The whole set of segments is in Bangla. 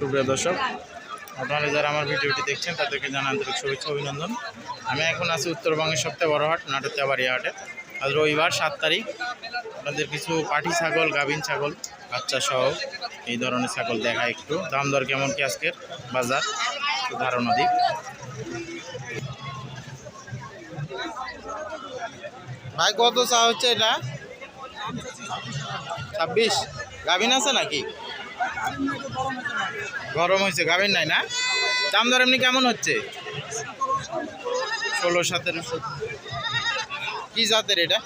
সুপ্রিয় দর্শক, আপনারা যারা আমার ভিডিওটি দেখছেন, তাদেরকে জানা আন্তরিক শুভেচ্ছা অভিনন্দন। আমি এখন আছি উত্তরবঙ্গের সবথেকে বড় হাট নাটত্যাবাড়িয়া হাটে। আজ রবিবার, সাত তারিখ। আপনাদের কিছু পাটি ছাগল, গাভিন ছাগল, বাচ্চা সহ এই ধরনের ছাগল দেখা একটু। দাম দর কেমন কি আজকের বাজার? ধারণা দিক ভাই, কত চা হচ্ছে এটা? ছাব্বিশ। গাভিন আছে নাকি? গরম হয়েছে, গাভীর নাই না? দাম দর এমনি কেমন হচ্ছে? ষোলো সতেরোশো কি জাতের এটা?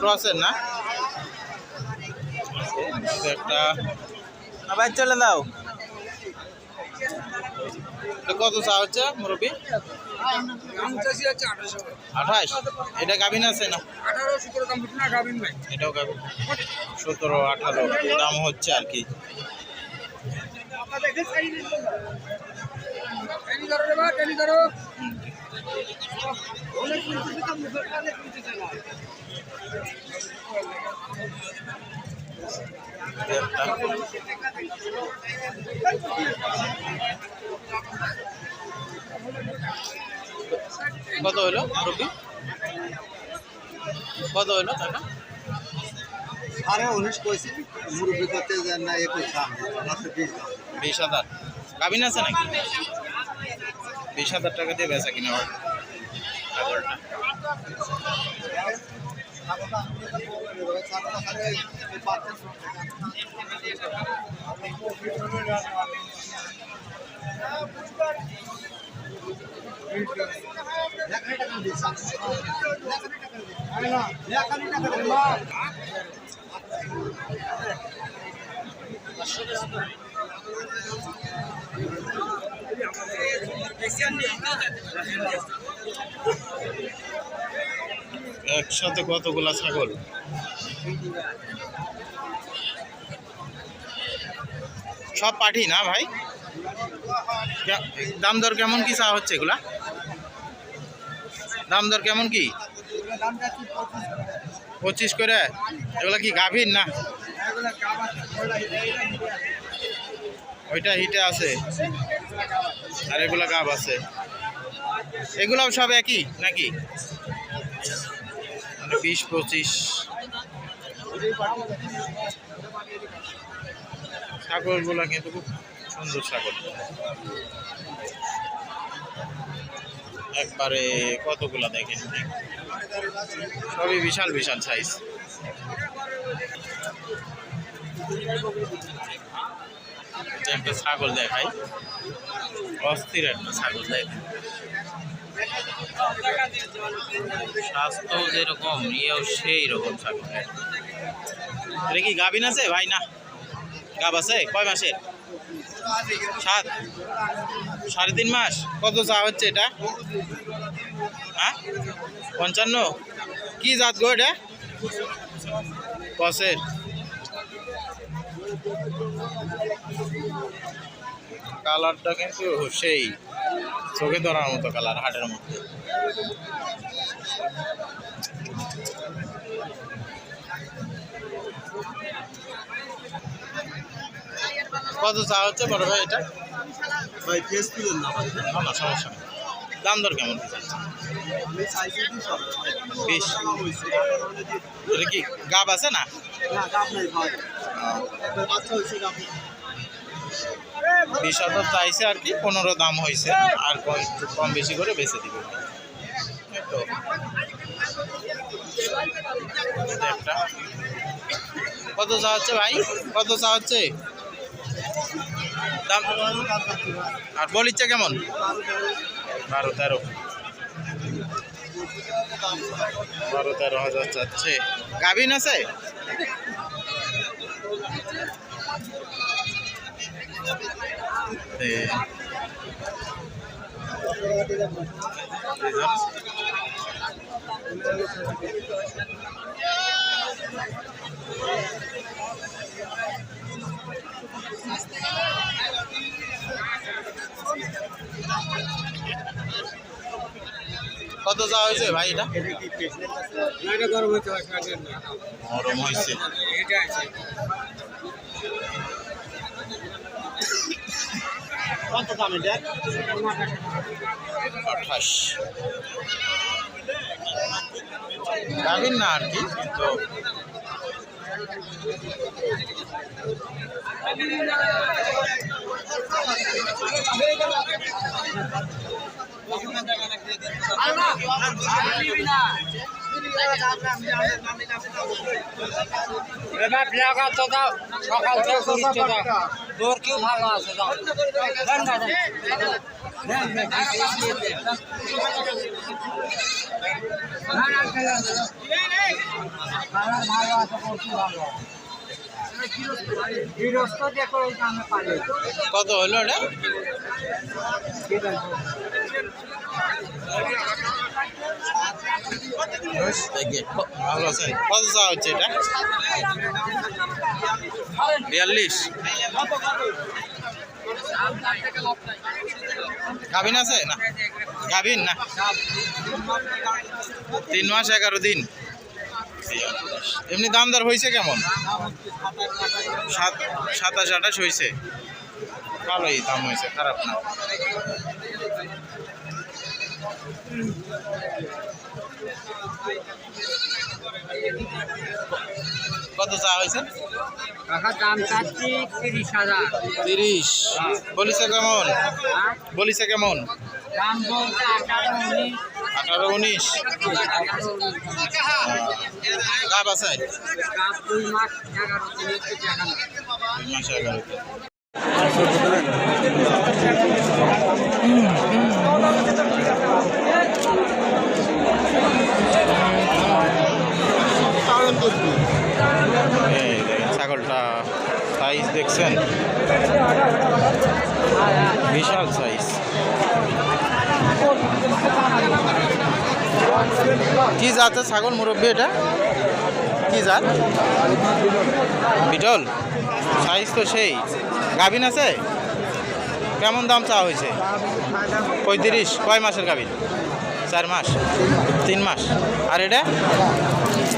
ক্রসের না? একটা চলে দাও। কত চা হচ্ছে, মুরব্বী? আঠাশ। এটা গাভিন আছে না? এটাও গাভিন। সতেরো, আঠারো, দাম হচ্ছে আর কি। একটা কত হলো রুপি? কত হলো টাকা? আরে উনিশ কইছি মুরব্বী করতে না একুশ বিশ দাম বিশ হাজার। গাভিন আছে নাকি? বিশ হাজার টাকা দিয়ে বেচা কিনা হয় ছাগলটা? একসাথে কতগুলা ছাগল? সব পাঠি না ভাই? দাম দর কেমন কি চা হচ্ছে এগুলা? দাম দর কেমন কি? পঁচিশ করে? এগুলা কি গাভীর না? ওইটা হিটে আছে। আর এগুলা গাব আছে। এগুলাও সব একই নাকি? মানে বিশ, পঁচিশ। ছাগলগুলা কিন্তু খুব সুন্দর ছাগল। একবারে কতগুলা দেখেন? সবই বিশাল বিশাল সাইজ একটা ছাগল দেখাই। অস্থির একটা ছাগল দেখাই। স্বাস্থ্য যেরকম, ইয়েও সেই রকম ছাগল। এটা কি গাভিন আছে? ভাই না। গাব আছে? কয় মাসের? সাত। সাড়ে তিন মাস? কত চা হচ্ছে এটা? হ্যাঁ? পঞ্চান্ন? কি জাত গো এটা? কসের। কালারটা কিন্তু সেই চোখে ধরার মতো কালার, হাটের মধ্যে। কত চা হচ্ছে বড় ভাই এটা। ভাই ফেস তুলেন না না সমস্যা নেই। দাম দর কেমন? বিশ। এটা কি গাব আছে না? বিশ হাজার চাইছে আর কি পনেরো দাম হয়েছে। আর কম বেশি করে বেঁচে দিবে। কত চা হচ্ছে ভাই? কত চা হচ্ছে? দাম? আর বলিচ্ছে কেমন? বারো তেরো। বারো তেরো হাজার চাচ্ছে। গাভিন আছে? কত যাওয়া হয়েছে ভাই এটা? গরম হয়েছে কত দাম এটা? আঠাশ। গাভীর না আর কি কিন্তু এবার প্লেয়ার তো দাও সকাল থেকে ভালো আছে দাও ভালো আছে। কত হলো এটা ভালো আছে। কত চা হচ্ছে এটা? বিয়াল্লিশ। গাভিন আছে? না। গাভিন না? তিন মাস এগারো দিন। এমনি দাম দর হয়েছে কেমন? সাত, সাতাশ, আঠাশ হয়েছে। ভালোই দাম হয়েছে, খারাপ না। কত চা হয়েছে? কাকা দাম চাচ্ছি তিরিশ হাজার। তিরিশ। বলিছে কেমন? হ্যাঁ? বলিছে কেমন? দাম বলতে আঠারো উনিশ। আঠারো উনিশ। আছে? কাপ দুই মাস এগারো দিন একটু দেখানো দুই মাস এগারো এই দেখেন ছাগলটা সাইজ দেখছেন? বিশাল সাইজ কি জাতের ছাগল মুরব্বী এটা? কি জাত? বিটল? সাইজ তো সেই। গাভিন আছে? কেমন দাম চাওয়া হয়েছে? পঁয়ত্রিশ। কয় মাসের গাভিন? চার মাস। তিন মাস। আর এটা?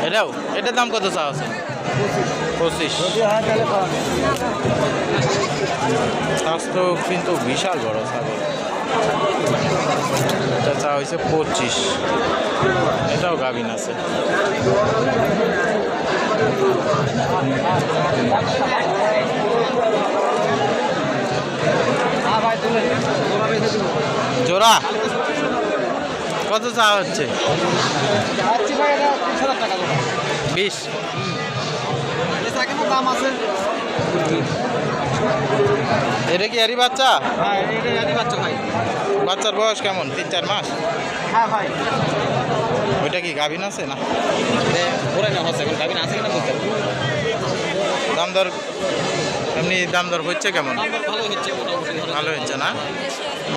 এটাও? এটার দাম কত চাওয়া আছে পঁচিশ। স্বাস্থ্য কিন্তু বিশাল বড় ছাগল। এটা চা হয়েছে পঁচিশ। এটাও গাভিন আছে। জোড়া। কত চা হচ্ছে? বিশ। দাম আছে। এটা কি আরি বাচ্চা? হ্যাঁ এটা জানি বাচ্চা ভাই। বাচ্চার বয়স কেমন? তিন চার মাস? হ্যাঁ ভাই। ওইটা কি গাভিন আছে না? পুরে না হচ্ছে এখন গাবিন আছে কিনা বলতে দাম দর এমনি দাম দর হচ্ছে কেমন? ভালো হচ্ছে ভালো হচ্ছে না?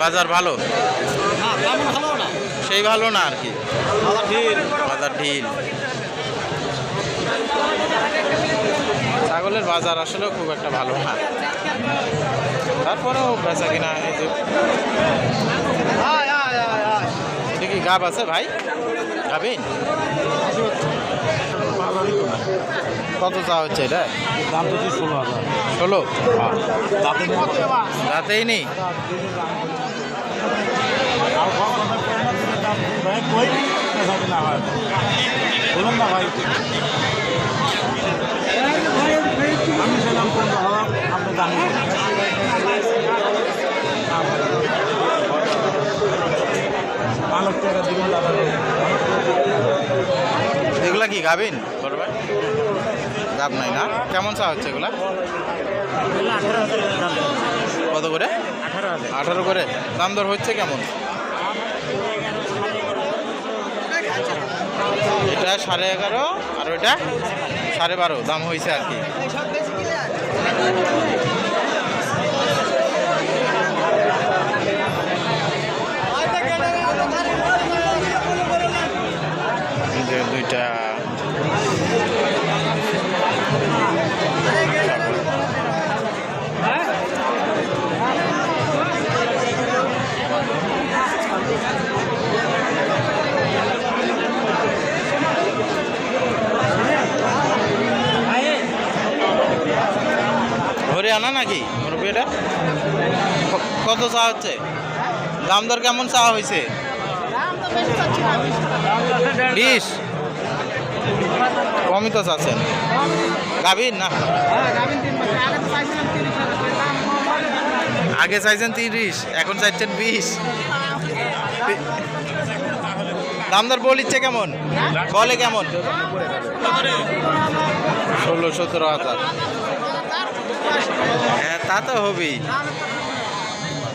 বাজার ভালো? সেই ভালো না আর কি? বাজার ঢিল। ছাগলের বাজার আসলেও খুব একটা ভালো না। তারপরেও বেচা কিনা এই যে কি গাব আছে ভাই? গাবিন? কত চা হচ্ছে এটা? দাম তো ষোলো হাজার। ষোলো? রাতেই নেই। বলুন না ভাই। আমি আপনি এগুলা কি, গাবিন? গাব নাই না? কেমন চা হচ্ছে এগুলা? কত করে? আঠারো করে। দাম দর হচ্ছে কেমন? এটা সাড়ে এগারো, আর ওইটা সাড়ে বারো, দাম হয়েছে আর কি। যে দুইটা হরিয়ানা নাকি মুরব্বী এটা কত চা হচ্ছে? দাম দর কেমন চা হয়েছে? বিশ কমই তো চাচ্ছেন। গাভীর না? আগে চাইছেন তিরিশ এখন চাইছেন বিশ। দাম দর বলিচ্ছে কেমন? বলে কেমন? ষোলো সতেরো হাজার। হ্যাঁ তা তো হবেই।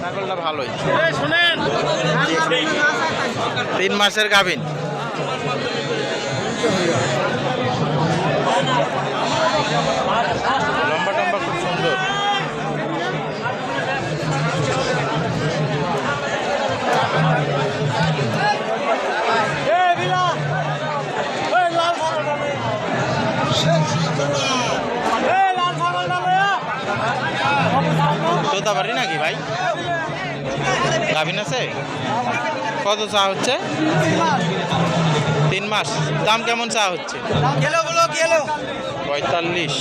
ছাগলটা ভালোই। তিন মাসের গাভিন। গাভিন আছে? কত চা হচ্ছে? তিন মাস। দাম কেমন চা হচ্ছে? পঁয়তাল্লিশ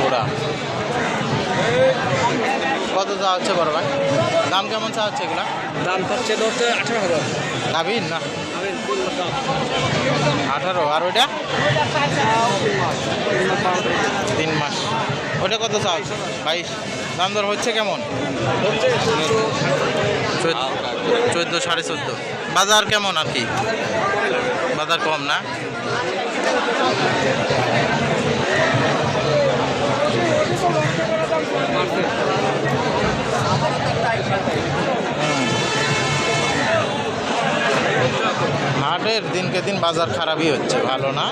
ঘোড়া কত চা হচ্ছে বড় ভাই? দাম কেমন চা হচ্ছে এগুলা? দাম হচ্ছে ধরতে আঠারো হাজার। গাভিন না? আঠারো আর ওইটা? তিন মাস। ওটা কত চা হচ্ছে বাইশ। দাম দর হচ্ছে কেমন? চোদ্দ সাড়ে চোদ্দ। বাজার কেমন আর কি? বাজার কম না? হাটের দিনকে দিন বাজার খারাপই হচ্ছে, ভালো না।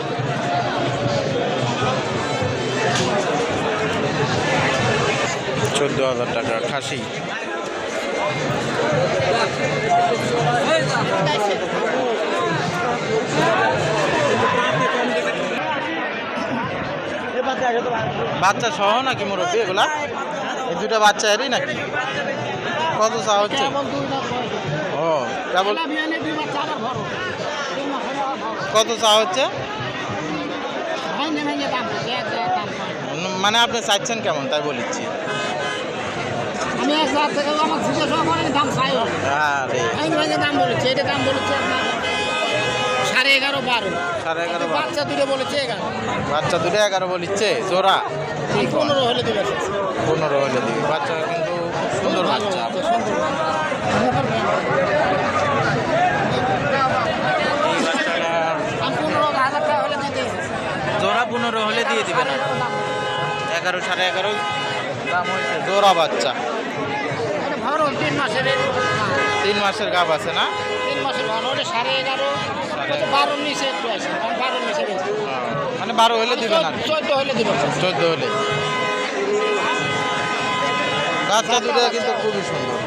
চোদ্দ হাজার টাকা খাসি। বাচ্চা সহ নাকি মুরব্বী এগুলা? এই দুটা বাচ্চা এরই নাকি? কত চা হচ্ছে? ও কেবল কত চা হচ্ছে? মানে আপনি চাইছেন কেমন? তাই বলিচ্ছি। সাড়ে এগারো বারো। সাড়ে এগারো বাচ্চা দুটো বলেছে এগারো। বাচ্চা দুটো এগারো বলিচ্ছে জোড়া? পনেরো হলে দেবে পনেরো হলে দিবি বাচ্চা সুন্দর বাচ্চা জোড়া পনেরো হলে দিয়ে দিবেন। এগারো সাড়ে এগারো দাম হয়েছে জোড়া বাচ্চা। তিন মাসের তিন মাসের গাব আছে না? তিন মাসের সাড়ে এগারো সাড়ে তো বারোর নিচে একটু আছে বারোর নিচে মানে বারো হলে দিবেন আর চোদ্দ হলে দেবে চোদ্দ হলে। গাছটা দুটো কিন্তু খুবই সুন্দর।